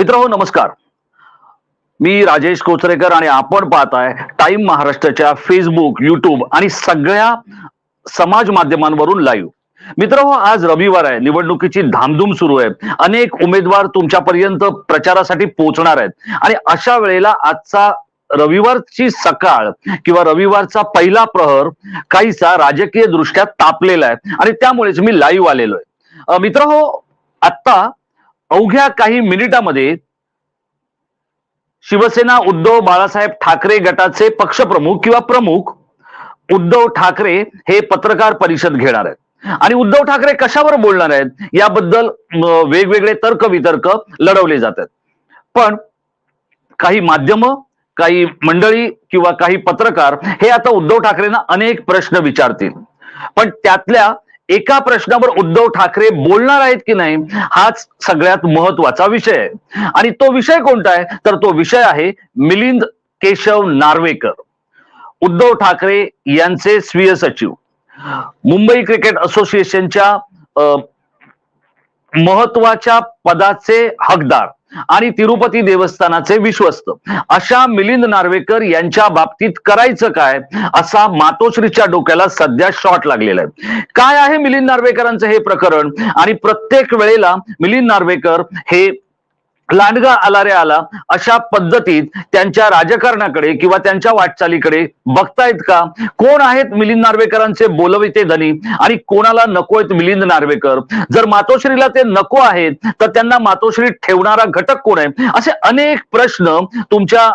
मित्र हो नमस्कार. मी राजेश कोचरेकर आणि आपण पाहताय टाइम महाराष्ट्राच्या फेसबुक युट्यूब आणि सगळ्या समाज माध्यमांवरून लाईव्ह मित्र हो आज रविवार आहे. निवडणुकीची धामधूम सुरू आहे. अनेक उमेदवार तुमच्यापर्यंत प्रचारासाठी पोहोचणार आहेत. आणि अशा वेळेला आजचा रविवारची सकाळ किंवा रविवारचा पहिला प्रहर काहीसा राजकीय दृष्ट्या तापलेला आहे. आणि त्यामुळेच मी लाईव्ह आलेलो आहे. मित्र हो आत्ता अवघ्या काही मिनिटामध्ये शिवसेना उद्धव बाळासाहेब ठाकरे गटाचे पक्षप्रमुख किंवा प्रमुख उद्धव ठाकरे हे पत्रकार परिषद घेणार आहेत. आणि उद्धव ठाकरे कशावर बोलणार आहेत? याबद्दल वेगवेगळे तर्क वितर्क लढवले जातात पण काही माध्यम काही मंडळी किंवा काही पत्रकार हे आता उद्धव ठाकरेंना अनेक प्रश्न विचारतील. पण त्यातल्या एका प्रश्नावर उद्धव ठाकरे बोलणार आहेत की नाही हाच सगळ्यात महत्त्वाचा विषय आहे. आणि तो विषय कोणता आहे? तर तो विषय आहे मिलिंद केशव नार्वेकर. उद्धव ठाकरे यांचे स्वीय सचिव. मुंबई क्रिकेट असोसिएशनच्या महत्त्वाच्या पदाचे हकदार. आणि तिरुपती देवस्थानाचे विश्वस्त. अशा मिलिंद नार्वेकर यांच्या बाबतीत करायचं काय? असा मातोश्रीच्या डोक्याला सध्या शॉट लागलेला आहे. काय आहे मिलिंद नार्वेकरांचं हे प्रकरण? आणि प्रत्येक वेळेला मिलिंद नार्वेकर हे लांडगा आला रे आला अशा पद्धतीत त्यांच्या राजकारणाकडे किंवा त्यांच्या वाटचालीकडे बघतायत का? कोण आहेत मिलिंद नार्वेकरांचे बोलविते धनी? आणि कोणाला नको आहेत मिलिंद नार्वेकर? जर मातोश्रीला ते नको आहेत तर त्यांना मातोश्री ठेवणारा घटक कोण आहे? असे अनेक प्रश्न तुमच्या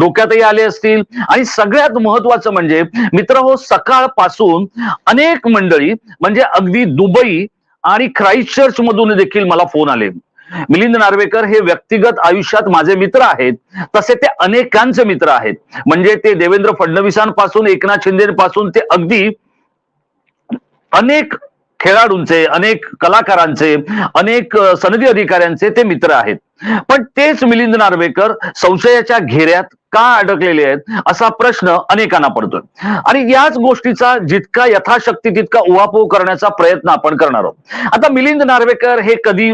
डोक्यातही आले असतील. आणि सगळ्यात महत्वाचं म्हणजे मित्र हो सकाळपासून अनेक मंडळी म्हणजे अगदी दुबई आणि क्राईस्ट चर्च मधून देखील मला फोन आले. मिलिंद नार्वेकर हे व्यक्तिगत आयुष्यात माझे मित्र आहेत. तसे ते अनेकांचे मित्र आहेत. म्हणजे ते देवेंद्र फडणवीसांपासून एकनाथ शिंदेपासून ते अगदी अनेक खेळाडूंचे अनेक कलाकारांचे अनेक सनदी अधिकाऱ्यांचे ते मित्र आहेत. पण तेच मिलिंद नार्वेकर संशयाच्या घेऱ्यात का अडकलेले आहेत? असा प्रश्न अनेकांना पडतोय. आणि याच गोष्टीचा जितका यथाशक्ती तितका उहापोह करण्याचा प्रयत्न आपण करणार आहोत. आता मिलिंद नार्वेकर हे कधी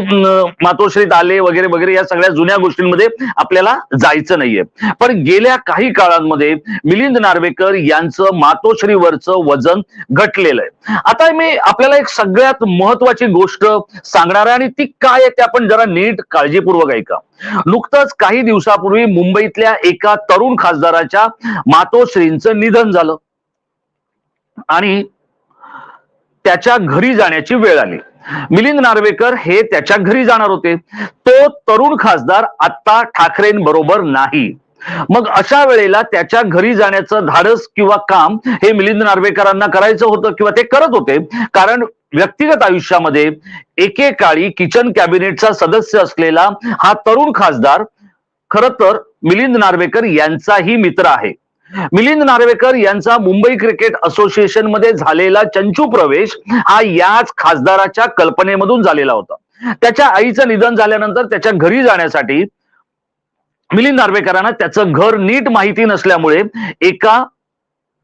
मातोश्रीत आले वगैरे वगैरे या सगळ्या जुन्या गोष्टींमध्ये आपल्याला जायचं नाहीये. पण गेल्या काही काळांमध्ये मिलिंद नार्वेकर यांचं मातोश्रीवरचं वजन घटलेलं आहे. आता मी आपल्याला एक सगळ्यात महत्वाची गोष्ट सांगणार आहे आणि ती काय आहे ते आपण जरा नीट काळजीपूर्वक ऐका. नुकतंच काही दिवसापूर्वी मुंबईतल्या एका तरुण खासदाराच्या मातोश्रींचं निधन झालं. आणि त्याच्या घरी जाण्याची वेळ आली. मिलिंद नार्वेकर हे त्याच्या घरी जाणार होते. तो तरुण खासदार आता ठाकरेंबरोबर नाही. मग अशा वेळेला त्याच्या घरी जाण्याचं धाडस किंवा काम हे मिलिंद नार्वेकरांना करायचं होतं किंवा ते करत होते. कारण व्यक्तिगत आयुष्यामध्ये एकेकाळी किचन कॅबिनेटचा सदस्य असलेला हा तरुण खासदार खर तर मिलिंद नार्वेकर यांचाही मित्र आहे. मिलिंद नार्वेकर यांचा मुंबई क्रिकेट असोसिएशनमध्ये झालेला चंचू प्रवेश हा याच खासदाराच्या कल्पनेमधून झालेला होता. त्याच्या आईचं निधन झाल्यानंतर त्याच्या घरी जाण्यासाठी मिलिंद नार्वेकरांना त्याचं घर नीट माहिती नसल्यामुळे एका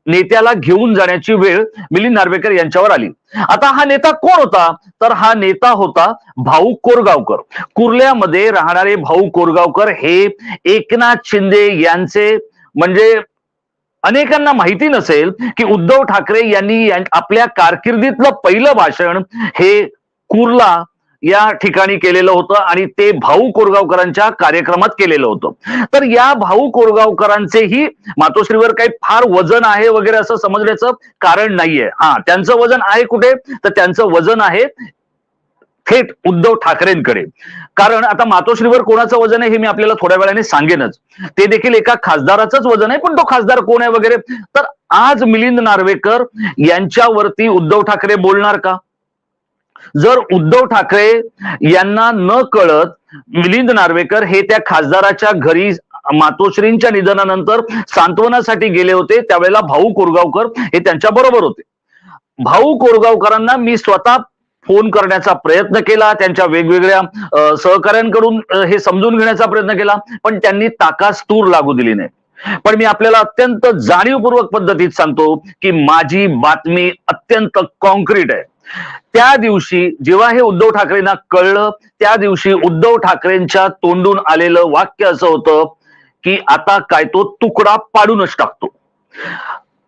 नेत्याला घेऊन जाण्याची वेळ मिलिंद नार्वेकर यांच्यावर आली. आता हा नेता कोण होता? तर हा नेता होता भाऊ कोरगावकर. कुर्ल्यामध्ये राहणारे भाऊ कोरगावकर हे एकनाथ शिंदे यांचे म्हणजे अनेकांना माहिती नसेल की उद्धव ठाकरे यांनी आपल्या कारकिर्दीतलं पहिलं भाषण हे कुर्ला या ठिकाणी केलेलं होतं आणि ते भाऊ कोरगावकरांच्या कार्यक्रमात केलेलं होतं. तर या भाऊ कोरगावकरांचेही मातोश्रीवर काही फार वजन आहे वगैरे असं समजण्याचं कारण नाहीये. हा त्यांचं वजन आहे कुठे? तर त्यांचं वजन आहे थेट उद्धव ठाकरेंकडे. कारण आता मातोश्रीवर कोणाचं वजन आहे हे मी आपल्याला थोड्या वेळाने सांगेनच. ते देखील एका खासदाराचंच वजन आहे पण तो खासदार कोण आहे वगैरे? तर आज मिलिंद नार्वेकर यांच्यावरती उद्धव ठाकरे बोलणार का? जर उद्धव ठाकरे यांना न कळत मिलिंद नार्वेकर हे त्या खासदाराच्या घरी मातोश्रींच्या निधनानंतर सांत्वनासाठी गेले होते त्यावेळेला भाऊ कोरगावकर हे त्यांच्या बरोबर होते. भाऊ कोरगावकरांना मी स्वतः फोन करण्याचा प्रयत्न केला त्यांच्या वेगवेगळ्या सहकाऱ्यांकडून हे समजून घेण्याचा प्रयत्न केला पण त्यांनी ताकास तूर लागू दिली नाही. पण मी आपल्याला अत्यंत जाणीवपूर्वक पद्धतीत सांगतो की माझी बातमी अत्यंत कॉन्क्रीट आहे. त्या दिवशी जेव्हा हे उद्धव ठाकरेंना कळलं त्या दिवशी उद्धव ठाकरेंच्या तोंडून आलेलं वाक्य असं होतं की आता काय तो तुकडा पाडूनच टाकतो.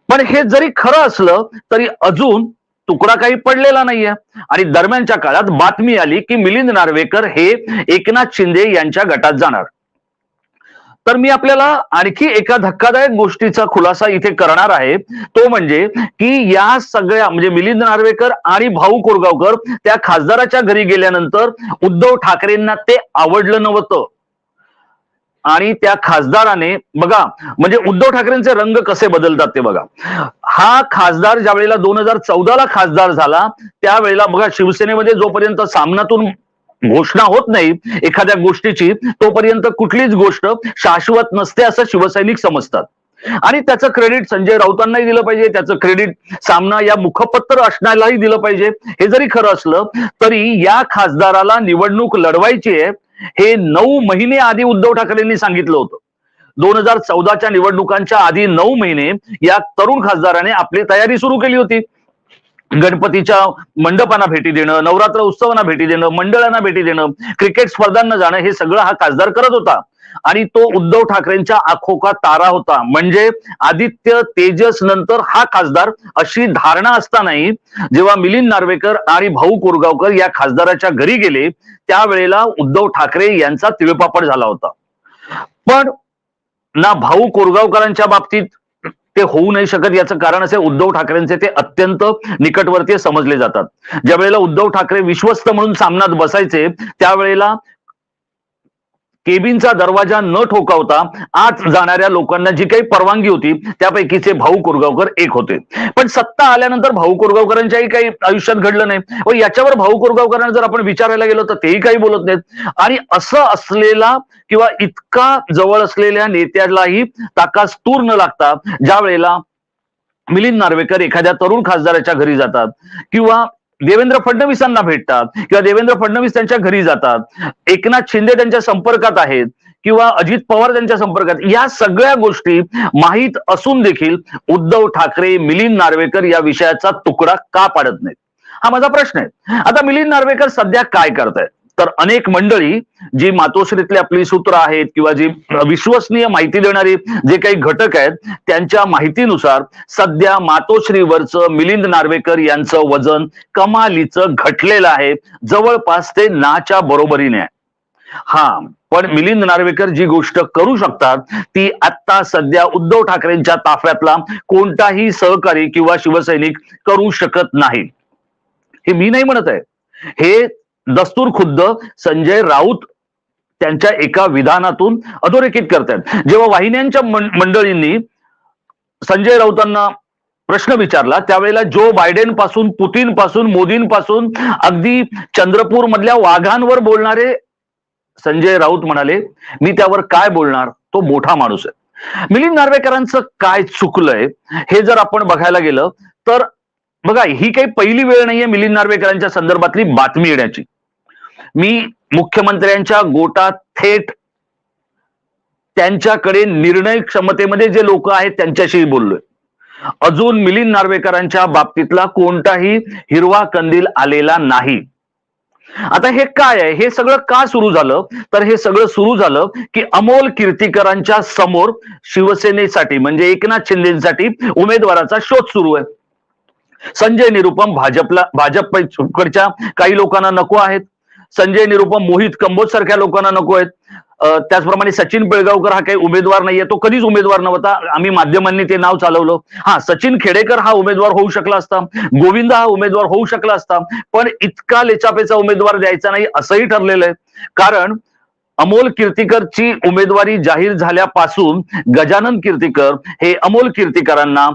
पण हे जरी खरं असलं तरी अजून तुकडा काही पडलेला नाहीये. आणि दरम्यानच्या काळात बातमी आली की मिलिंद नार्वेकर हे एकनाथ शिंदे यांच्या गटात जाणार. तर मी आपल्याला आणखी एका धक्कादायक गोष्टीचा खुलासा इथे करणार आहे. तो म्हणजे की या सगळ्या म्हणजे मिलिंद नार्वेकर आणि भाऊ कोरगावकर त्या खासदाराच्या घरी गेल्यानंतर उद्धव ठाकरेंना ते आवडलं नव्हतं. आणि त्या खासदाराने बघा म्हणजे उद्धव ठाकरेंचे रंग कसे बदलतात ते बघा. हा खासदार ज्या वेळेला दोन हजार चौदाला खासदार झाला त्यावेळेला बघा शिवसेनेमध्ये जोपर्यंत सामनातून घोषणा होत नाही एखाद्या गोष्टीची तोपर्यंत कुठलीच गोष्ट शाश्वत नसते असं शिवसैनिक समजतात. आणि त्याचं क्रेडिट संजय राऊतांनाही दिलं पाहिजे त्याचं क्रेडिट सामना या मुखपत्र असण्यालाही दिलं पाहिजे. हे जरी खरं असलं तरी या खासदाराला निवडणूक लढवायची आहे हे नऊ महिने आधी उद्धव ठाकरेंनी सांगितलं होतं. दोन हजार चौदाच्या निवडणुकांच्या आधी नऊ महिने या तरुण खासदाराने आपली तयारी सुरू केली होती. गणपतीच्या मंडपांना भेटी देणं नवरात्र उत्सवांना भेटी देणं मंडळांना भेटी देणं क्रिकेट स्पर्धांना जाणं हे सगळं हा खासदार करत होता. आणि तो उद्धव ठाकरेंच्या आखोका तारा होता. म्हणजे आदित्य तेजस नंतर हा खासदार अशी धारणा असतानाही जेव्हा मिलिंद नार्वेकर आणि भाऊ कोरगावकर या खासदाराच्या घरी गेले त्यावेळेला उद्धव ठाकरे यांचा तिळपापड झाला होता. पण ना भाऊ कोरगावकरांच्या बाबतीत ते होऊ नाही शकत याचं कारण असे उद्धव ठाकरेंचे ते अत्यंत निकटवर्तीय समजले जातात. ज्या वेळेला उद्धव ठाकरे विश्वस्त म्हणून सामन्यात बसायचे त्यावेळेला केबिनचा दरवाजा न ठोकावता आत जाणाऱ्या लोकांना जी काही परवानगी होती त्यापैकीचे भाऊ कोरगावकर एक होते. पण सत्ता आल्यानंतर भाऊ कोरगावकरांच्याही काही आयुष्यात घडलं नाही. व याच्यावर भाऊ कोरगावकरांना जर आपण विचारायला गेलो तर तेही काही बोलत नाहीत. आणि असं असलेला किंवा इतका जवळ असलेल्या नेत्यालाही ताकास तूर न लागता ज्या वेळेला मिलिंद नार्वेकर एखाद्या तरुण खासदाराच्या घरी जातात किंवा देवेंद्र फडणवीसांना भेटतात किंवा देवेंद्र फडणवीस त्यांच्या घरी जातात एकनाथ शिंदे त्यांच्या संपर्कात आहेत किंवा अजित पवार त्यांच्या संपर्कात या सगळ्या गोष्टी माहीत असून देखील उद्धव ठाकरे मिलिंद नार्वेकर या विषयाचा तुकडा का पाडत नाहीत? हा माझा प्रश्न आहे. आता मिलिंद नार्वेकर सध्या काय करतायत? तर अनेक मंडळी जी मातोश्रीतली आपली सूत्र आहेत किंवा जी विश्वसनीय माहिती देणारी जे काही घटक आहेत त्यांच्या माहितीनुसार सध्या मातोश्रीवरचं मिलिंद नार्वेकर यांचं वजन कमालीचं घटलेलं आहे. जवळपास ते नाच्या बरोबरीने आहे. हा पण मिलिंद नार्वेकर जी गोष्ट करू शकतात ती आता सध्या उद्धव ठाकरेंच्या ताफ्यातला कोणताही सहकारी किंवा शिवसैनिक करू शकत नाही. हे मी नाही म्हणत आहे. हे दस्तूर खुद्द संजय राऊत त्यांच्या एका विधानातून अधोरेखित करतात. जेव्हा वाहिन्यांच्या मंडळींनी संजय राऊतांना प्रश्न विचारला त्यावेळेला जो बायडेन पासून पुतीन पासून मोदींपासून अगदी चंद्रपूर मधल्या वाघांवर बोलणारे संजय राऊत म्हणाले मी त्यावर काय बोलणार? तो मोठा माणूस आहे. मिलिंद नार्वेकरांचं काय चुकलंय हे जर आपण बघायला गेलं तर बघा ही काही पहिली वेळ नाहीये मिलिंद नार्वेकरांच्या संदर्भातली बातमी येण्याची. मी मुख्यमंत्र्यांच्या गोटात थेट त्यांच्याकडे निर्णय क्षमतेमध्ये जे लोक आहेत त्यांच्याशी बोललोय. अजून मिलिंद नार्वेकरांच्या बाबतीतला कोणताही हिरवा कंदील आलेला नाही. आता हे काय आहे? हे सगळं का सुरू झालं? तर हे सगळं सुरू झालं की अमोल कीर्तीकरांच्या समोर शिवसेनेसाठी म्हणजे एकनाथ शिंदेसाठी उमेदवाराचा शोध सुरू आहे. संजय निरुपम भाजपला भाजपकडच्या काही लोकांना नको आहेत. संजय निरुपम मोहित कंबोज सारख्या लोकांना नको आहेत. त्याचप्रमाणे सचिन पिळगावकर हा काही उमेदवार नाहीये. तो कधीच उमेदवार नव्हता. आम्ही माध्यमांनी ते नाव चालवलं. हा सचिन खेडेकर हा उमेदवार होऊ शकला असता. गोविंद हा उमेदवार होऊ शकला असता. पण इतका लेचापेचा उमेदवार द्यायचा नाही असंही ठरलेलं आहे. कारण अमोल कीर्तीकरची उमेदवारी जाहीर झाल्यापासून गजानन कीर्तीकर हे अमोल कीर्तीकरांना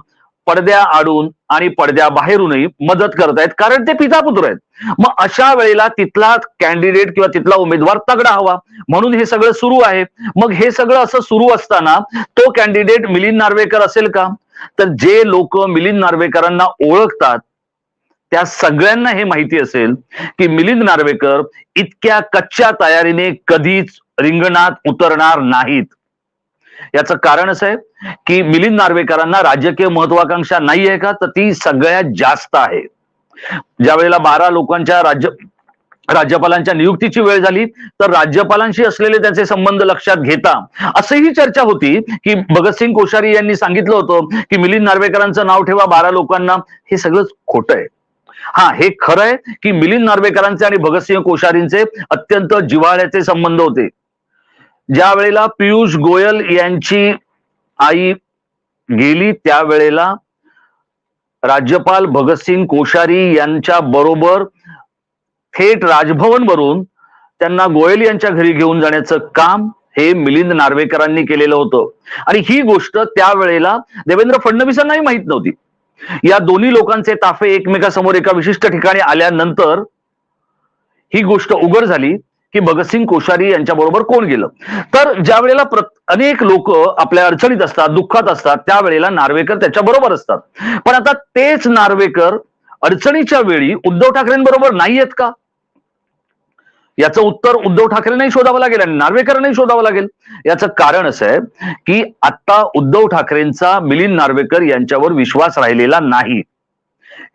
पडद्या आडून आणि पडद्या बाहेरूनही मदत करतायत कारण ते पिता पुत्र आहेत. मग अशा वेळेला तिथला कॅन्डिडेट किंवा तिथला उमेदवार तगडा हवा. म्हणून हे सगळं सुरू आहे. मग हे सगळं असं सुरू असताना तो कॅन्डिडेट मिलिंद नार्वेकर असेल का? तर जे लोक मिलिंद नार्वेकरांना ओळखतात त्या सगळ्यांना हे माहिती असेल की मिलिंद नार्वेकर इतक्या कच्च्या तयारीने कधीच रिंगणात उतरणार नाहीत. याचं कारण असं आहे की मिलिंद नार्वेकरांना राजकीय महत्वाकांक्षा नाही आहे का? तर ती सगळ्यात जास्त आहे. ज्या वेळेला बारा लोकांच्या राज्य राज्यपालांच्या नियुक्तीची वेळ झाली तर राज्यपालांशी असलेले त्यांचे संबंध लक्षात घेता असंही चर्चा होती की भगतसिंग कोश्यारी यांनी सांगितलं होतं की मिलिंद नार्वेकरांचं नाव ठेवा बारा लोकांना हे सगळं खोटं आहे. हा हे खरं आहे की मिलिंद नार्वेकरांचे आणि भगतसिंह कोश्यारींचे अत्यंत जिव्हाळ्याचे संबंध होते. ज्या वेळेला पियुष गोयल यांची आई गेली त्यावेळेला राज्यपाल भगतसिंग कोश्यारी यांच्या बरोबर थेट राजभवन वरून त्यांना गोयल यांच्या घरी घेऊन जाण्याचं काम हे मिलिंद नार्वेकरांनी केलेलं होतं. आणि ही गोष्ट त्यावेळेला देवेंद्र फडणवीसांनाही माहीत नव्हती. या दोन्ही लोकांचे ताफे एकमेकासमोर एका विशिष्ट ठिकाणी आल्यानंतर ही गोष्ट उघड झाली. की भगतसिंग कोश्यारी यांच्याबरोबर कोण गेलं? तर ज्या वेळेला अनेक लोक आपल्या अडचणीत असतात दुःखात असतात त्यावेळेला नार्वेकर त्याच्याबरोबर असतात. पण आता तेच नार्वेकर अडचणीच्या वेळी उद्धव ठाकरेंबरोबर नाही आहेत का? याचं उत्तर उद्धव ठाकरेंनाही शोधावं लागेल आणि नार्वेकरांनाही शोधावं लागेल. याचं कारण असं आहे की आता उद्धव ठाकरेंचा मिलिंद नार्वेकर यांच्यावर विश्वास राहिलेला नाही.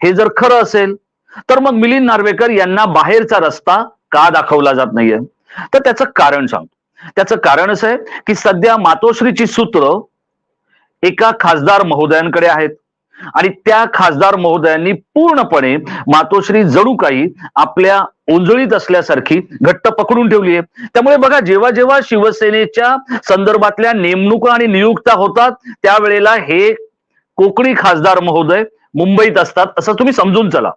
हे जर खरं असेल तर मग मिलिंद नार्वेकर यांना बाहेरचा रस्ता का दाखवला जात नाहीये? तर त्याचं कारण सांगतो. त्याचं कारण असं आहे की सध्या मातोश्रीची सूत्र एका खासदार महोदयांकडे आहेत. आणि त्या खासदार महोदयांनी पूर्णपणे मातोश्री जणू काही आपल्या ओंजळीत असल्यासारखी घट्ट पकडून ठेवली आहे. त्यामुळे बघा जेव्हा जेव्हा शिवसेनेच्या संदर्भातल्या नेमणुका आणि नियुक्त्या होतात त्यावेळेला हे कोकणी खासदार महोदय मुंबईत असतात असं तुम्ही समजून चला.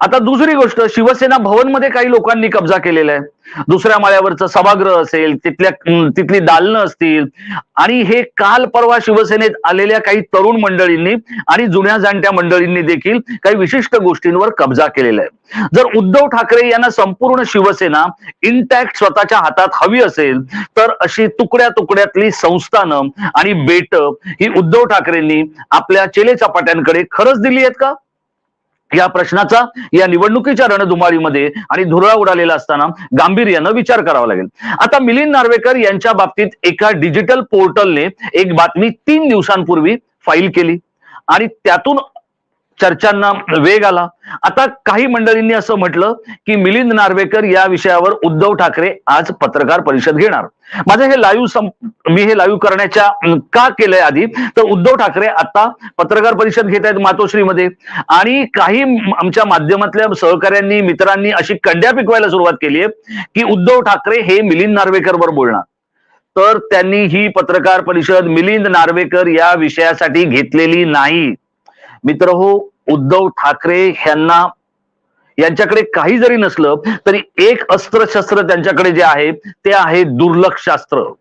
आता दुसरी गोष्ट शिवसेना भवनमध्ये काही लोकांनी कब्जा केलेला आहे. दुसऱ्या माळ्यावरचं सभागृह असेल तिथल्या तिथली दालनं असतील आणि हे काल परवा शिवसेनेत आलेल्या काही तरुण मंडळींनी आणि जुन्या जाणत्या मंडळींनी देखील काही विशिष्ट गोष्टींवर कब्जा केलेला आहे. जर उद्धव ठाकरे यांना संपूर्ण शिवसेना इंटॅक्ट स्वतःच्या हातात हवी असेल तर अशी तुकड्या तुकड्यातली संस्थानं आणि बेट ही उद्धव ठाकरेंनी आपल्या चेले चपाट्यांकडे खरंच दिली आहेत का? या प्रश्नाचा या निवडणुकीच्या रणधुमाळीमध्ये आणि धुरळा उडालेला असताना गांभीर्यानं विचार करावा लागेल. आता मिलिंद नार्वेकर यांच्या बाबतीत एका डिजिटल पोर्टलने एक बातमी तीन दिवसांपूर्वी फाईल केली आणि त्यातून चर्चांना वेग आला. आता काही मंडळींनी असं म्हटलं की मिलिंद नार्वेकर या विषयावर उद्धव ठाकरे आज पत्रकार परिषद घेणार. माझं हे लाईव्ह मी हे लाईव्ह करण्याच्या का केलंय आधी? तर उद्धव ठाकरे आता पत्रकार परिषद घेत आहेत मातोश्रीमध्ये. आणि काही आमच्या माध्यमातल्या सहकाऱ्यांनी मित्रांनी अशी कंड्या पिकवायला सुरुवात केली आहे की उद्धव ठाकरे हे मिलिंद नार्वेकर वर बोलणार. तर त्यांनी ही पत्रकार परिषद मिलिंद नार्वेकर या विषयासाठी घेतलेली नाही. मित्र हो उद्धव ठाकरे यांना यांच्याकडे काही जरी नसलं तरी एक अस्त्रशस्त्र त्यांच्याकडे जे आहे ते आहे दुर्लक्षास्त्र.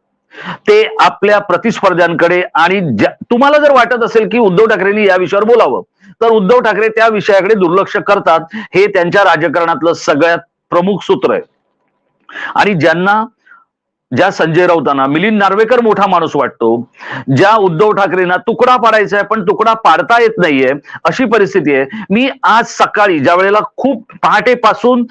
ते आपल्या प्रतिस्पर्ध्यांकडे आणि ज्या- तुम्हाला जर वाटत असेल की उद्धव ठाकरेंनी या विषयावर बोलावं तर उद्धव ठाकरे त्या विषयाकडे दुर्लक्ष करतात. हे त्यांच्या राजकारणातलं सगळ्यात प्रमुख सूत्र आहे. आणि ज्यांना ज्या संजय राऊतांना मिलिंद नार्वेकर मोठा माणूस वाटतो ज्या उद्धव ठाकरेंना तुकडा पाडायचा आहे पण तुकडा पाडता येत नाहीये अशी परिस्थिती आहे. मी आज सकाळी ज्या वेळेला खूप पहाटेपासून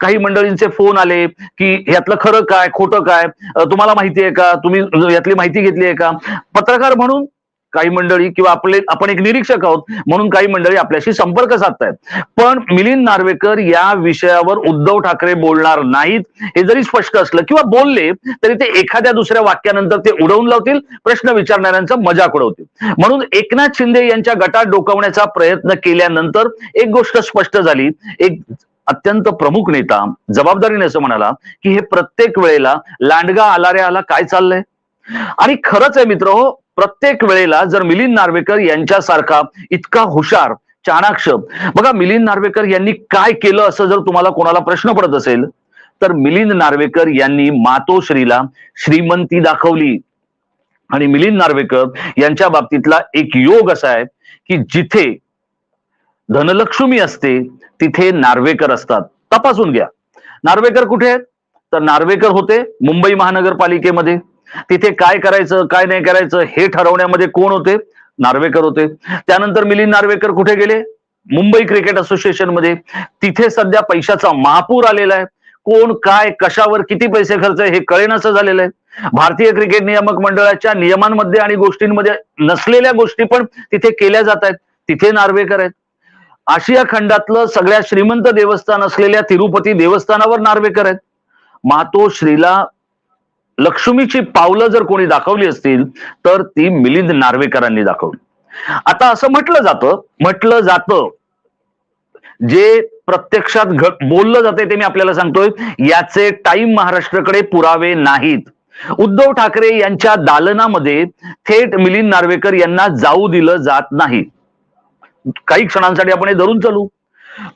काही मंडळींचे फोन आले की यातलं खरं काय खोटं काय तुम्हाला माहिती आहे का? तुम्ही यातली माहिती घेतली आहे का? पत्रकार म्हणून काही मंडळी किंवा आपले आपण एक निरीक्षक आहोत म्हणून काही मंडळी आपल्याशी संपर्क साधतायत. पण मिलिंद नार्वेकर या विषयावर उद्धव ठाकरे बोलणार नाहीत हे जरी स्पष्ट असलं किंवा बोलले तरी ते एखाद्या दुसऱ्या वाक्यानंतर ते उडवून लावतील प्रश्न विचारणाऱ्यांचा मजाक उडवतील. म्हणून एकनाथ शिंदे यांच्या गटात डोकवण्याचा प्रयत्न केल्यानंतर एक गोष्ट स्पष्ट झाली. एक अत्यंत प्रमुख नेता जबाबदारीने असं म्हणाला की हे प्रत्येक वेळेला लांडगा आला रे आला काय चाललंय? आणि खरंच आहे मित्र हो प्रत्येक वेळेला जर मिलिंद नार्वेकर यांच्यासारखा इतका हुशार चाणाक्ष बघा मिलिंद नार्वेकर यांनी काय केलं असं जर तुम्हाला कोणाला प्रश्न पडत असेल तर मिलिंद नार्वेकर यांनी मातोश्रीला श्रीमंती दाखवली. आणि मिलिंद नार्वेकर यांच्या बाबतीतला एक योग असा आहे की जिथे धनलक्ष्मी असते तिथे नार्वेकर असतात. तपासून घ्या. नार्वेकर कुठे आहेत? तर नार्वेकर होते मुंबई महानगरपालिकेमध्ये. तिथे काय करायचं काय नाही करायचं हे ठरवण्यामध्ये कोण होते? नार्वेकर होते. त्यानंतर मिलिंद नार्वेकर कुठे गेले? मुंबई क्रिकेट असोसिएशनमध्ये तिथे सध्या पैशाचा महापूर आलेला आहे. कोण काय कशावर किती पैसे खर्च हे कळेनासं झालेलं आहे. भारतीय क्रिकेट नियामक मंडळाच्या नियमांमध्ये आणि गोष्टींमध्ये नसलेल्या गोष्टी पण तिथे केल्या जात आहेत. तिथे नार्वेकर आहेत. आशिया खंडातलं सगळ्यात श्रीमंत देवस्थान असलेल्या तिरुपती देवस्थानावर नार्वेकर आहेत. मातोश्रीला लक्ष्मीची पावलं जर कोणी दाखवली असतील तर ती मिलिंद नार्वेकरांनी दाखवली. आता असं म्हटलं जातं म्हटलं जातं जे प्रत्यक्षात घ- बोललं जाते ते मी आपल्याला सांगतोय याचे टाइम महाराष्ट्राकडे पुरावे नाहीत. उद्धव ठाकरे यांच्या दालनामध्ये थेट मिलिंद नार्वेकर यांना जाऊ दिलं जात नाही. काही क्षणांसाठी आपण हे धरून चालू.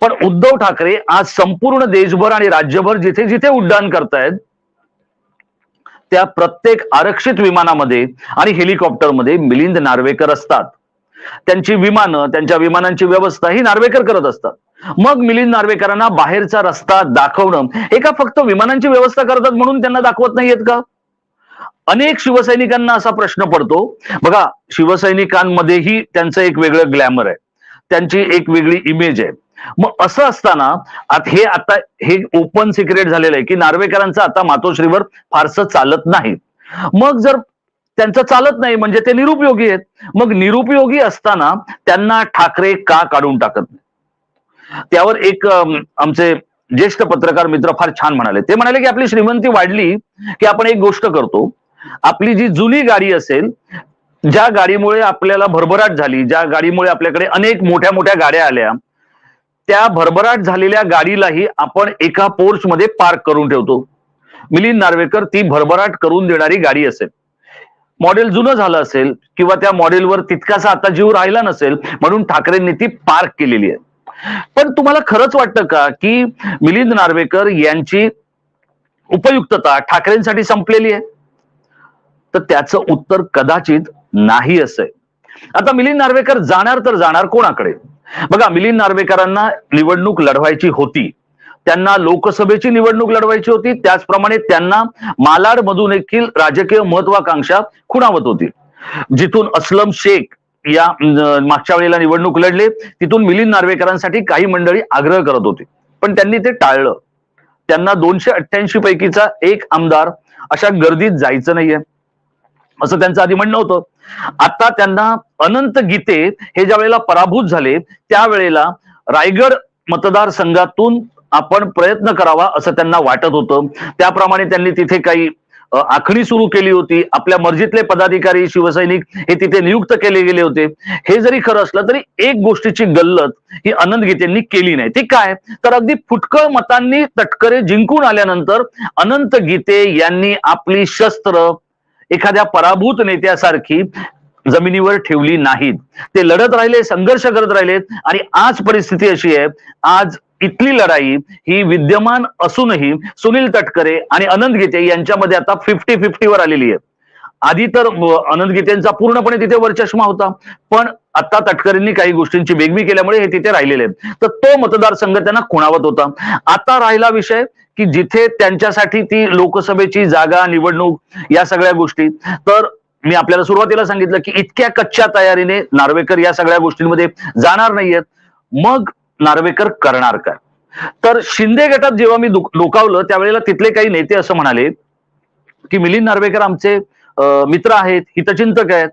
पण उद्धव ठाकरे आज संपूर्ण देशभर आणि राज्यभर जिथे जिथे उड्डाण करतायत त्या प्रत्येक आरक्षित विमानामध्ये आणि हेलिकॉप्टरमध्ये मिलिंद नार्वेकर असतात. त्यांची विमानं त्यांच्या विमानांची व्यवस्था ही नार्वेकर करत असतात. मग मिलिंद नार्वेकरांना बाहेरचा रस्ता दाखवणं हे का फक्त विमानांची व्यवस्था करतात म्हणून त्यांना दाखवत नाहीयेत का? अनेक शिवसैनिकांना असा प्रश्न पडतो. बघा शिवसैनिकांमध्येही त्यांचं एक वेगळं ग्लॅमर आहे. त्यांची एक वेगळी इमेज आहे. मग असं असताना हे आता हे ओपन सिक्रेट झालेलं आहे की नार्वेकरांचं आता मातोश्रीवर फारसं चालत नाही. मग जर त्यांचं चालत नाही म्हणजे ते निरुपयोगी आहेत. मग निरुपयोगी असताना त्यांना ठाकरे का काढून टाकत नाही? त्यावर एक आमचे ज्येष्ठ पत्रकार मित्र फार छान म्हणाले. ते म्हणाले की आपली श्रीमंती वाढली की आपण एक गोष्ट करतो. आपली जी जुनी गाडी असेल ज्या गाडीमुळे आपल्याला भरभराट झाली ज्या गाडीमुळे आपल्याकडे अनेक मोठ्या मोठ्या गाड्या आल्या त्या भरभराट झालेल्या गाडीलाही आपण एका पोर्च मध्ये पार्क करून ठेवतो. मिलिंद नार्वेकर ती भरभराट करून देणारी गाडी असेल. मॉडेल जुनं झालं असेल किंवा त्या मॉडेलवर तितकासा आता जीव राहिला नसेल म्हणून ठाकरेंनी ती पार्क केलेली आहे. पण तुम्हाला खरंच वाटतं का की मिलिंद नार्वेकर यांची उपयुक्तता ठाकरेंसाठी संपलेली आहे? तर त्याचं उत्तर कदाचित नाही असं आता मिलिंद नार्वेकर जाणार तर जाणार कोणाकडे? बघा मिलिंद नार्वेकरांना निवडणूक लढवायची होती. त्यांना लोकसभेची निवडणूक लढवायची होती. त्याचप्रमाणे त्यांना मालाड मधून देखील राजकीय महत्वाकांक्षा खुणावत होती. जिथून अस्लम शेख या मागच्या वेळेला निवडणूक लढले तिथून मिलिंद नार्वेकरांसाठी काही मंडळी आग्रह करत होती. पण त्यांनी ते टाळलं. त्यांना दोनशे अठ्ठ्याऐंशी पैकीचा एक आमदार अशा गर्दीत जायचं नाहीये. असं त्यांचं आधी म्हणणं होतं. आता त्यांना अनंत गीते हे ज्या वेळेला पराभूत झाले त्यावेळेला रायगड मतदारसंघातून आपण प्रयत्न करावा असं त्यांना वाटत होतं. त्याप्रमाणे त्यांनी तिथे काही आखणी सुरू केली होती. आपल्या मर्जीतले पदाधिकारी शिवसैनिक हे तिथे नियुक्त केले गेले होते. हे जरी खरं असलं तरी एक गोष्टीची गल्लत ही अनंत गीतेंनी केली नाही. ती काय तर अगदी फुटकळ मतांनी तटकरे जिंकून आल्यानंतर अनंत गीते यांनी आपली शस्त्र एखाद्या पराभूत नेत्यासारखी जमिनीवर ठेवली नाहीत. ते लढत राहिले संघर्ष करत राहिलेत आणि आज परिस्थिती अशी आहे आज इथली लढाई ही विद्यमान असूनही सुनील तटकरे आणि अनंत गीते यांच्यामध्ये आता फिफ्टी फिफ्टीवर आलेली आहे. आधी तर अ, अनंत गीतेंचा पूर्णपणे तिथे वरचष्मा होता. पण आता तटकरेंनी काही गोष्टींची बेगमी केल्यामुळे हे तिथे राहिलेले आहेत. तर तो मतदारसंघ त्यांना खुणावत होता. आता राहिला विषय की जिथे त्यांच्यासाठी ती लोकसभेची जागा निवडणूक या सगळ्या गोष्टी. तर मी आपल्याला सुरुवातीला सांगितलं की इतक्या कच्च्या तयारीने नार्वेकर या सगळ्या गोष्टींमध्ये जाणार नाहीयेत. मग नार्वेकर करणार काय? तर शिंदे गटात जेव्हा मी लोकावलं त्यावेळेला तिथले काही नेते असं म्हणाले की मिलिंद नार्वेकर आमचे मित्र आहेत हितचिंतक आहेत.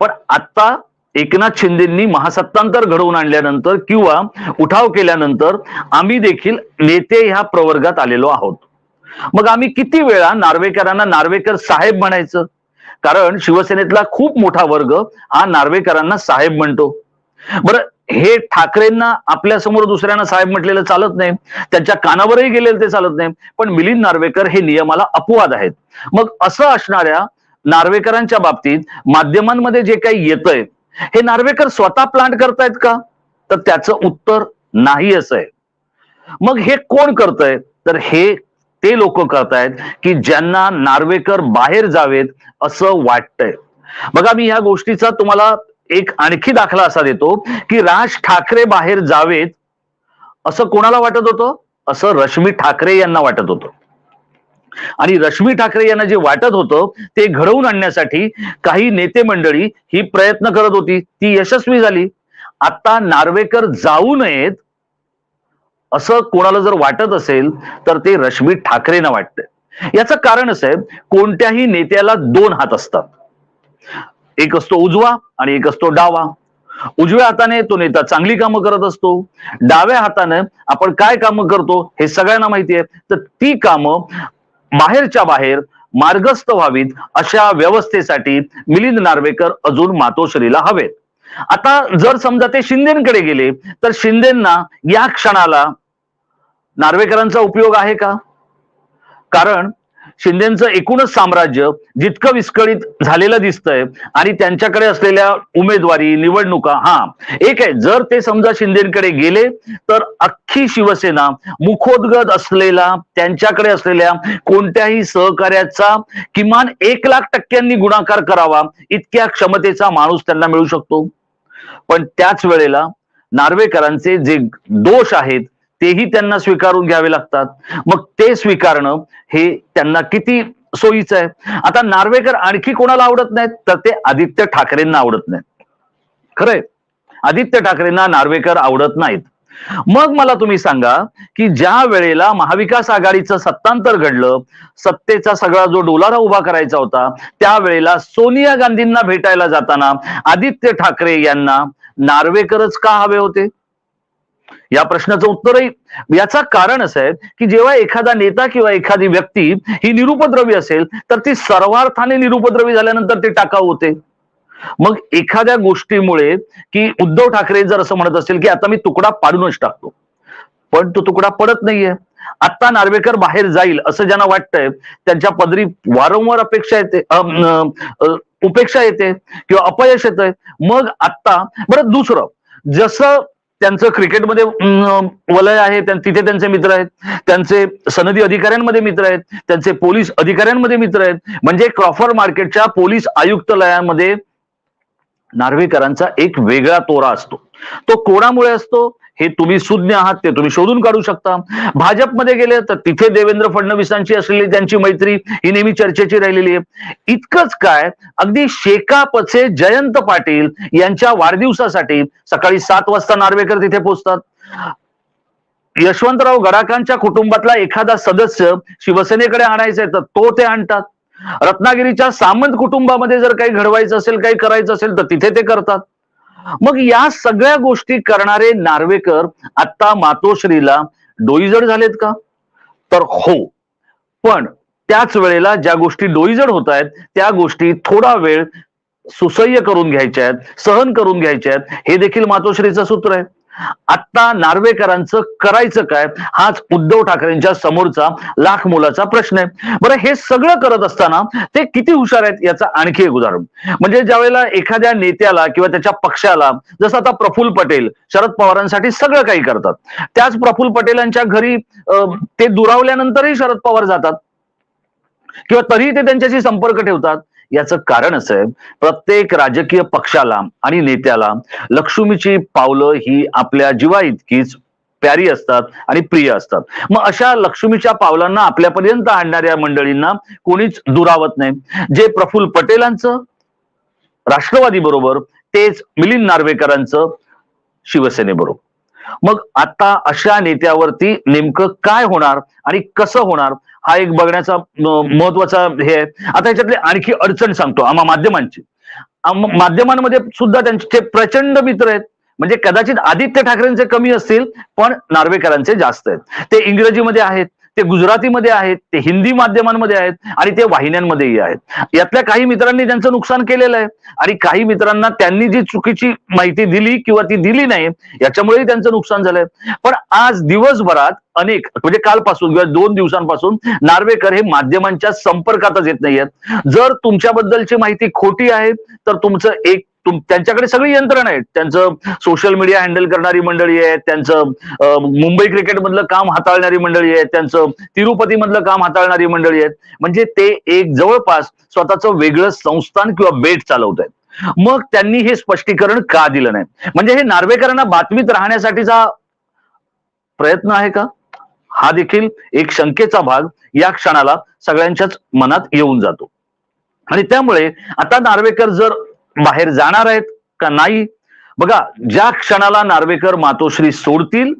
पण आता एकनाथ शिंदेंनी महासत्तांतर घडवून आणल्यानंतर किंवा उठाव केल्यानंतर आम्ही देखील नेते ह्या प्रवर्गात आलेलो आहोत. मग आम्ही किती वेळा नार्वेकरांना नार्वेकर साहेब म्हणायचं? कारण शिवसेनेतला खूप मोठा वर्ग हा नार्वेकरांना साहेब म्हणतो. बरं हे ठाकरेंना आपल्यासमोर दुसऱ्यांना साहेब म्हटलेलं चालत नाही त्यांच्या कानावरही गेलेलं ते चालत नाही पण मिलिंद नार्वेकर हे नियमाला अपवाद आहेत. मग असं असणाऱ्या नार्वेकरांच्या बाबतीत माध्यमांमध्ये जे काही येतंय हे नार्वेकर स्वतः प्लांट करतायत का? तर त्याचं उत्तर नाही असं आहे. मग हे कोण करतंय? तर हे ते लोक करतायत की ज्यांना नार्वेकर बाहेर जावेत असं वाटतंय. बघा मी ह्या गोष्टीचा तुम्हाला एक आणखी दाखला असा देतो की राज ठाकरे बाहेर जावेत असं कोणाला वाटत होतं? असं रश्मी ठाकरे यांना वाटत होतं. आणि रश्मी ठाकरे यांना जे वाटत होतं ते घडवून आणण्यासाठी काही नेते मंडळी ही प्रयत्न करत होती. ती यशस्वी झाली. आता नार्वेकर जाऊ नयेत असं कोणाला जर वाटत असेल तर ते रश्मी ठाकरेंना वाटतं याचं कारण असं आहे कोणत्याही नेत्याला दोन हात असतात. एक असतो उजवा आणि एक असतो डावा. उजव्या हाताने तो नेता चांगली कामं करत असतो. डाव्या हाताने आपण काय कामं करतो हे सगळ्यांना माहिती आहे. तर ती कामं बाहेरच्या बाहेर मार्गस्थ व्हावीत अशा व्यवस्थेसाठी मिलिंद नार्वेकर अजून मातोश्रीला हवेत. आता जर समजा ते शिंदेकडे गेले तर शिंदेना या क्षणाला नार्वेकरांचा उपयोग आहे का? कारण शिंदेचं एकूणच साम्राज्य जितकं विस्कळीत झालेलं दिसतंय आणि त्यांच्याकडे असलेल्या उमेदवारी निवडणुका हा एक आहे जर ते समजा शिंदेकडे गेले तर अख्खी शिवसेना मुखोद्गत असलेला त्यांच्याकडे असलेल्या कोणत्याही सहकार्याचा किमान एक लाख टक्क्यांनी गुणाकार करावा इतक्या क्षमतेचा माणूस त्यांना मिळू शकतो. पण त्याच वेळेला नार्वेकरांचे जे दोष आहेत तेही त्यांना स्वीकारून घ्यावे लागतात. मग ते स्वीकारणं हे त्यांना किती सोयीचं आहे? आता नार्वेकर आणखी कोणाला आवडत नाहीत? तर ते आदित्य ठाकरेंना आवडत नाहीत. खरंय. आदित्य ठाकरेंना नार्वेकर आवडत नाहीत. मग मला तुम्ही सांगा की ज्या वेळेला महाविकास आघाडीचं सत्तांतर घडलं सत्तेचा सगळा जो डोलारा उभा करायचा होता त्यावेळेला सोनिया गांधींना भेटायला जाताना आदित्य ठाकरे यांना नार्वेकरच का हवे होते? या प्रश्नाचं उत्तरही. याचा कारण असं आहे की जेव्हा एखादा नेता किंवा एखादी व्यक्ती ही निरुपद्रवी असेल तर ती सर्वार्थाने निरुपद्रवी झाल्यानंतर ते टाकाऊ होते. मग एखाद्या गोष्टीमुळे की उद्धव ठाकरे जर असं म्हणत असेल की आता मी तुकडा पाडूनच टाकतो. पण तो तुकडा पडत नाहीये. आता नार्वेकर बाहेर जाईल असं ज्यांना वाटतंय त्यांच्या पदरी वारंवार अपेक्षा येते उपेक्षा येते किंवा अपयश येतंय. मग आता बरं दुसरं जसं त्यांचं क्रिकेटमध्ये वलय आहे तिथे त्यांचे मित्र आहेत. त्यांचे सनदी अधिकाऱ्यांमध्ये मित्र आहेत. त्यांचे पोलीस अधिकाऱ्यांमध्ये मित्र आहेत. म्हणजे क्रॉफर मार्केटच्या पोलीस आयुक्तालयामध्ये नार्वेकरांचा एक वेगळा तोरा असतो. तो कोणामुळे असतो? हे तुम्ही सुज्ञ आहात ते तुम्ही शोधून काढू शकता. भाजपमध्ये गेले तर तिथे देवेंद्र फडणवीसांची असलेली त्यांची मैत्री ही नेहमी चर्चेची राहिलेली आहे. इतकंच काय अगदी शेकापचे जयंत पाटील यांच्या वाढदिवसासाठी सकाळी सात वाजता नार्वेकर तिथे पोहोचतात यशवंतराव गडाकांच्या कुटुंबातला एखादा सदस्य शिवसेनेकडे आणायचा आहे तर तो ते आणतात. रत्नागिरीच्या सामंत कुटुंबामध्ये जर काही घडवायचं असेल काही करायचं असेल तर तिथे ते करतात. मग या सगळ्या गोष्टी करणारे नार्वेकर आता मातोश्रीला डोईजड झालेत का? तर हो. पण त्याच वेळेला ज्या गोष्टी डोईजड होत आहेत त्या गोष्टी थोडा वेळ सुसह्य करून घ्यायच्या आहेत सहन करून घ्यायच्या आहेत हे देखील मातोश्रीचं सूत्र आहे. आता नार्वेकरांचं करायचं काय? हाच उद्धव ठाकरेंच्या समोरचा लाख मोलाचा प्रश्न आहे. बरं हे सगळं करत असताना ते किती हुशार आहेत याचं आणखी एक उदाहरण. म्हणजे ज्या वेळेला एखाद्या नेत्याला किंवा त्याच्या पक्षाला जसं आता प्रफुल्ल पटेल शरद पवारांसाठी सगळं काही करतात. त्याच प्रफुल्ल पटेलांच्या घरी ते दुरावल्यानंतरही शरद पवार जातात. किंवा तरीही ते त्यांच्याशी संपर्क ठेवतात. याचं कारण असं आहे प्रत्येक राजकीय पक्षाला आणि नेत्याला लक्ष्मीची पावलं ही आपल्या जीवा इतकीच प्यारी असतात आणि प्रिय असतात. मग अशा लक्ष्मीच्या पावलांना आपल्यापर्यंत आणणाऱ्या मंडळींना कोणीच दुरावत नाही. जे प्रफुल्ल पटेलांचं राष्ट्रवादी बरोबर तेच मिलिंद नार्वेकरांचं शिवसेनेबरोबर. मग आता अशा नेत्यावरती नेमकं काय होणार आणि कसं होणार? हा एक बघण्याचा महत्त्वाचा हे आहे. आता याच्यातली आणखी अडचण सांगतो आम्हा माध्यमांची. माध्यमांमध्ये सुद्धा त्यांचे प्रचंड मित्र आहेत. म्हणजे कदाचित आदित्य ठाकरेंचे कमी असतील पण नार्वेकरांचे जास्त आहेत. ते इंग्रजीमध्ये आहेत. ते गुजरातीमध्ये आहेत ते हिंदी माध्यमांमध्ये आहेत आणि ते वाहिन्यांमध्येही आहेत. यातल्या काही मित्रांनी त्यांचं नुकसान केलेलं आहे. आणि काही मित्रांना त्यांनी जी चुकीची माहिती दिली किंवा ती दिली नाही याच्यामुळेही त्यांचं नुकसान झालंय. पण आज दिवसभरात अनेक म्हणजे कालपासून किंवा दोन दिवसांपासून नार्वेकर हे माध्यमांच्या संपर्कातच येत नाहीयेत. जर तुमच्याबद्दलची माहिती खोटी आहे तर तुमचं एक त्यांच्याकडे सगळी यंत्रणा आहेत. त्यांचं सोशल मीडिया हँडल करणारी मंडळी आहेत. त्यांचं मुंबई क्रिकेट मधलं काम हाताळणारी मंडळी आहेत. त्यांचं तिरुपती मधलं काम हाताळणारी मंडळी आहेत. म्हणजे ते एक जवळपास स्वतःचं वेगळं संस्थान किंवा बेट चालवत आहेत. मग त्यांनी हे स्पष्टीकरण का दिलं नाही? म्हणजे हे नार्वेकरांना बातमीत राहण्यासाठीचा प्रयत्न आहे का? हा देखील एक शंकेचा भाग या क्षणाला सगळ्यांच्याच मनात येऊन जातो. आणि त्यामुळे आता नार्वेकर जर बाहेर जाणार आहेत का नाही? बघा ज्या क्षणाला नार्वेकर मातोश्री सोडतील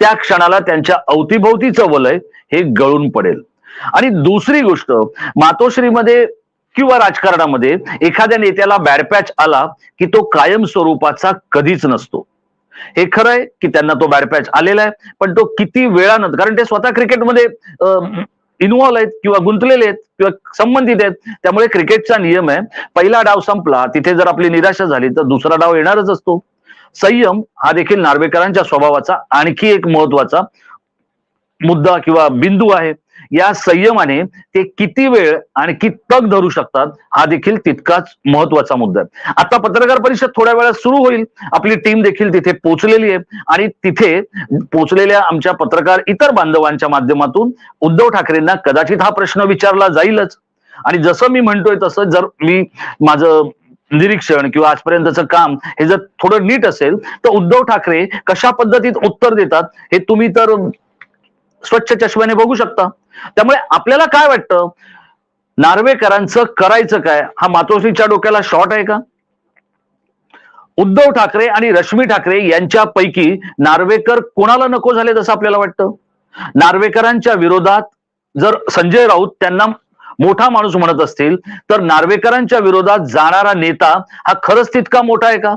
त्या क्षणाला त्यांच्या अवतीभोवतीचं वलय हे गळून पडेल. आणि दुसरी गोष्ट मातोश्रीमध्ये किंवा राजकारणामध्ये एखाद्या नेत्याला बॅडपॅच आला की तो कायम स्वरूपाचा कधीच नसतो. हे खरं आहे की त्यांना तो बॅडपॅच आलेला आहे पण तो किती वेळानंतर कारण ते स्वतः क्रिकेटमध्ये इन्व्हॉल्व आहेत किंवा गुंतलेले आहेत किंवा संबंधित आहेत त्यामुळे क्रिकेटचा नियम आहे. पहिला डाव संपला तिथे जर आपली निराशा झाली तर दुसरा डाव येणारच असतो. संयम हा देखील नार्वेकरांच्या स्वभावाचा आणखी एक महत्त्वाचा मुद्दा किंवा बिंदू आहे. या संयमाने ते किती वेळ आणि किती तग धरू शकतात हा देखील तितकाच महत्त्वाचा मुद्दा आहे. आता पत्रकार परिषद थोड्या वेळात सुरू होईल. आपली टीम देखील तिथे पोहोचलेली आहे. आणि तिथे पोहोचलेल्या आमच्या पत्रकार इतर बांधवांच्या माध्यमातून उद्धव ठाकरेंना कदाचित हा प्रश्न विचारला जाईलच. आणि जसं मी म्हणतोय तसं जर मी माझं निरीक्षण किंवा आजपर्यंतचं काम हे जर थोडं नीट असेल तर उद्धव ठाकरे कशा पद्धतीत उत्तर देतात हे तुम्ही तर स्वच्छ चष्म्याने बघू शकता. त्यामुळे आपल्याला काय वाटतं? नार्वेकरांचं करायचं काय? हा मातोश्रीच्या डोक्याला शॉर्ट आहे का? उद्धव ठाकरे आणि रश्मी ठाकरे यांच्यापैकी नार्वेकर कोणाला नको झाले जसं आपल्याला वाटतं? नार्वेकरांच्या विरोधात जर संजय राऊत त्यांना मोठा माणूस म्हणत असतील तर नार्वेकरांच्या विरोधात जाणारा नेता हा खरंच तितका मोठा आहे का?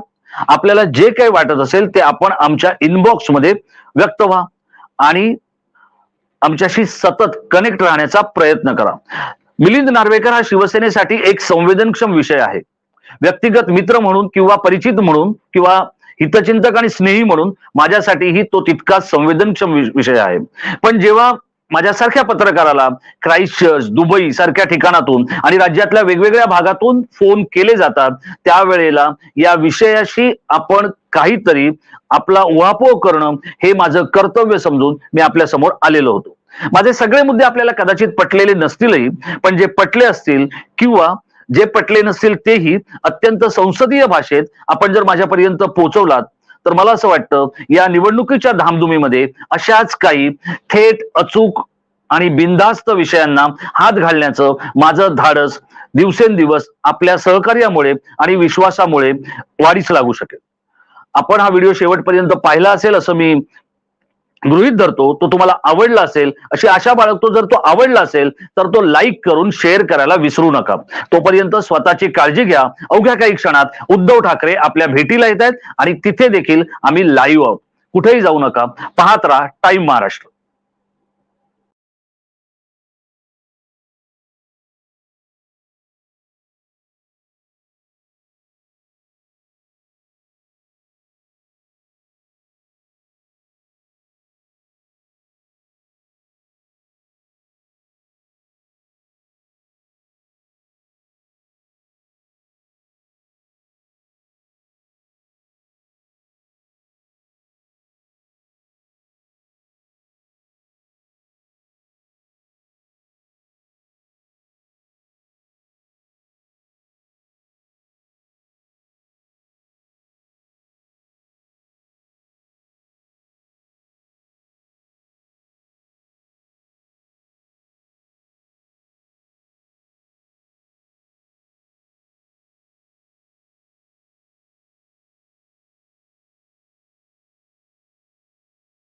आपल्याला जे काही वाटत असेल ते आपण आमच्या इनबॉक्समध्ये व्यक्त व्हा. आणि आमच्याशी सतत कनेक्ट राहण्याचा प्रयत्न करा. मिलिंद नार्वेकर हा शिवसेनेसाठी एक संवेदनक्षम विषय आहे. व्यक्तिगत मित्र म्हणून किंवा परिचित म्हणून किंवा हितचिंतक आणि स्नेही म्हणून माझ्यासाठीही तो तितकाच संवेदनक्षम विषय आहे. पण जेव्हा माझ्यासारख्या पत्रकाराला क्राईस्टचर्च दुबई सारख्या ठिकाणातून आणि राज्यातल्या वेगवेगळ्या भागातून फोन केले जातात त्यावेळेला या विषयाशी आपण काहीतरी आपला उहापोह करणं हे माझं कर्तव्य समजून मी आपल्यासमोर आलेलो होतो. माझे सगळे मुद्दे आपल्याला कदाचित पटलेले नसतीलही पण जे पटले असतील किंवा जे पटले नसतील तेही अत्यंत संसदीय भाषेत आपण जर माझ्यापर्यंत पोहोचवलात तर मला असं वाटतं या निवडणुकीच्या धामधुमीमध्ये अशाच काही थेट अचूक आणि बिनधास्त विषयांना हात घालण्याचं माझं धाडस दिवसेंदिवस आपल्या सहकार्यामुळे आणि विश्वासामुळे वाढीस लागू शकेल. आपण हा व्हिडिओ शेवटपर्यंत पाहिला असेल असं मी गृहित धरतो तो तुम्हाला आवडला असेल अशी आशा बाळगतो जर तो आवडला असेल तर तो लाईक करून शेअर करायला विसरू नका. तोपर्यंत स्वतःची काळजी घ्या. अवघ्या काही क्षणात उद्धव ठाकरे आपल्या भेटीला येत आहेत आणि तिथे देखील आम्ही लाईव्ह आहोत. कुठेही जाऊ नका. पाहत राहा टाइम महाराष्ट्र